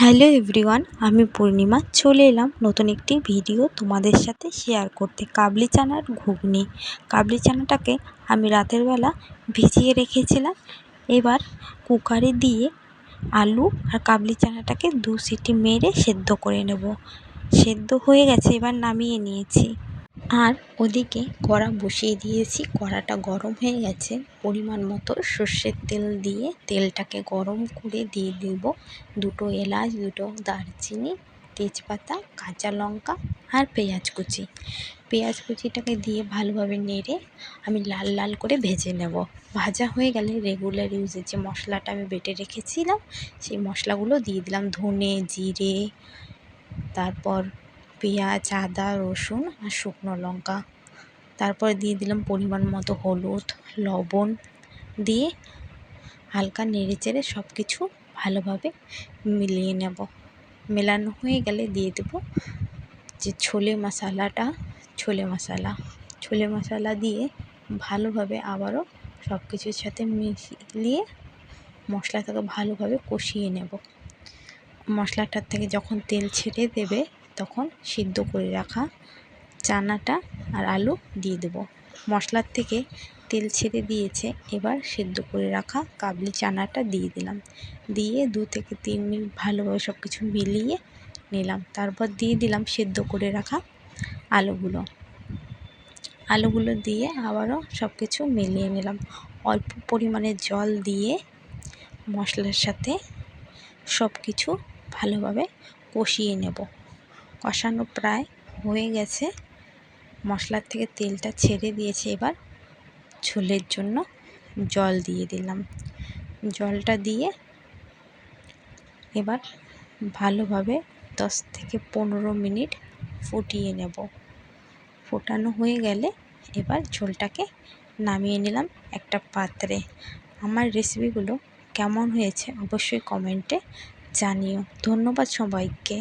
Hello everyone, আমি পূর্ণিমা। চলে এলাম নতুন একটি ভিডিও তোমাদের সাথে শেয়ার করতে। কাবলি চানার ঘুগনি। কাবলি চানাটাকে আমি রাতের বেলা ভিজিয়ে রেখেছিলাম। এবার কুকারে দিয়ে আলু আর কাবলি চানাটাকে দু সিটি মেরে সেদ্ধ করে নেব। সেদ্ধ হয়ে গেছে, এবার নামিয়ে নিয়েছি। আর ওদিকে কড়া বসিয়ে দিয়েছি। কড়াটা গরম হয়ে গেছে। পরিমাণ মতো সর্ষের তেল দিয়ে তেলটাকে গরম করে দিয়ে দেব। দুটো এলাচ, দুটো দারচিনি, তেজপাতা, কাঁচা লঙ্কা আর পেঁয়াজ কুচি। পেঁয়াজ কুচিটাকে দিয়ে ভালোভাবে নেড়ে আমি লাল লাল করে ভেজে নেব। ভাজা হয়ে গেলে রেগুলার ইউজের যে মশলাটা আমি বেটে রেখেছিলাম, সেই মশলাগুলো দিয়ে দিলাম ধনে, জিরে, তারপর পেঁয়াজ, আদা, রসুন আর শুকনো লঙ্কা। তারপর দিয়ে দিলাম পরিমাণ মতো হলুদ, লবণ দিয়ে হালকা নেড়ে চেড়ে সব কিছু ভালোভাবে মিলিয়ে নেব। মেলানো হয়ে গেলে দিয়ে দেব যে ছোলে মশালাটা, ছোলে মশলা। ছোলে মশলা দিয়ে ভালোভাবে আবারও সব কিছুর সাথে মিশিয়ে মশলাটাকে ভালোভাবে কষিয়ে নেব। মশলাটার থেকে যখন তেল ছেড়ে দেবে তখন সিদ্ধ করে রাখা চানাটা আর আলু দিয়ে দেবো। মশলার থেকে তেল ছেড়ে দিয়েছে, এবার সেদ্ধ করে রাখা কাবলি চানাটা দিয়ে দিলাম। দিয়ে দু থেকে তিন মিনিট ভালোভাবে সব কিছু মিলিয়ে নিলাম। তারপর দিয়ে দিলাম সেদ্ধ করে রাখা আলুগুলো। আলুগুলো দিয়ে আবারও সব কিছু মিলিয়ে নিলাম। অল্প পরিমাণে জল দিয়ে মশলার সাথে সব কিছু ভালোভাবে কষিয়ে নেব। কষানো প্রায় হয়ে গেছে। মশলার থেকে তেলটা ছেড়ে দিয়েছে এবার। ঝোলের জন্য জল দিয়ে দিলাম। জলটা দিয়ে এবার ভালোভাবে দশ থেকে পনেরো মিনিট ফুটিয়ে নেব। ফোটানো হয়ে গেলে এবার ঝোলটাকে নামিয়ে নিলাম একটা পাত্রে। আমার রেসিপিগুলো কেমন হয়েছে অবশ্যই কমেন্টে জানিও। ধন্যবাদ সবাইকে।